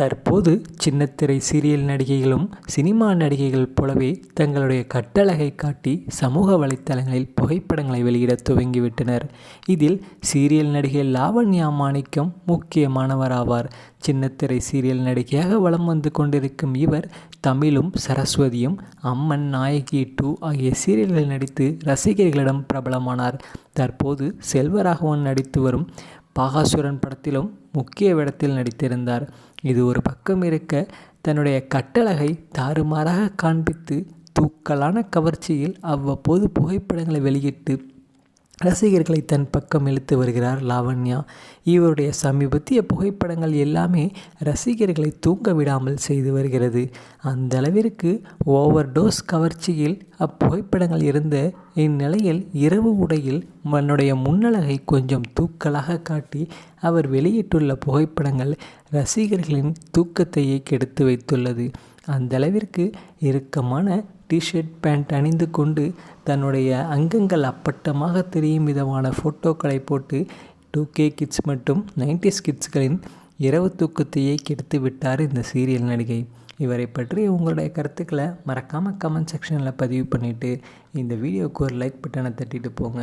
தற்போது சின்னத்திரை serial நடிகைகளும் cinema நடிகைகள் போலவே தங்களுடைய கட்டழகை காட்டி சமூக வலைத்தளங்களில் புகைப்படங்களை வெளியிட துவங்கிவிட்டனர். இதில் சீரியல் நடிகை லாவண்யா மாணிக்கம் முக்கியமானவராவார். சின்னத்திரை சீரியல் நடிகையாக வலம் வந்து கொண்டிருக்கும் இவர் தமிழும் சரஸ்வதியும் அம்மன் நாயகி டூ ஆகிய சீரியல்களில் நடித்து ரசிகர்களிடம் பிரபலமானார். தற்போது செல்வராகவன் நடித்து வரும் பாகாசுரன் படத்திலும் முக்கிய வேடத்தில் நடித்திருந்தார். இது ஒரு பக்கம் இருக்க தன்னுடைய கட்டழகை தாறுமாறாக காண்பித்து தூக்கலான கவர்ச்சியில் அவ்வப்போது புகைப்படங்களை வெளியிட்டு ரசிகர்களை தன் பக்கம் இழுத்து வருகிறார் லாவண்யா. இவருடைய சமீபத்திய புகைப்படங்கள் எல்லாமே ரசிகர்களை தூங்க விடாமல் செய்து வருகிறது. அந்த அளவிற்கு ஓவர் டோஸ் கவர்ச்சியில் அப்புகைப்படங்கள் இருந்த இந்நிலையில் இரவு உடையில் தன்னுடைய முன்னழகை கொஞ்சம் தூக்கலாக காட்டி அவர் வெளியிட்டுள்ள புகைப்படங்கள் ரசிகர்களின் தூக்கத்தையே கெடுத்து வைத்துள்ளது. அந்த அளவிற்கு இறுக்கமான டிஷர்ட் பேண்ட் அணிந்து கொண்டு தன்னுடைய அங்கங்கள் அப்பட்டமாக தெரியும் விதமான ஃபோட்டோக்களை போட்டு டூ கே கிட்ஸ் மற்றும் நைன்டிஸ் கிட்ஸ்களின் இரவு தூக்கத்தையே கெடுத்து விட்டார் இந்த சீரியல் நடிகை. இவரை பற்றி உங்களுடைய கருத்துக்களை மறக்காமல் கமெண்ட் செக்ஷனில் பதிவு பண்ணிவிட்டு இந்த வீடியோவுக்கு ஒரு லைக் பட்டனை தட்டிட்டு போங்க.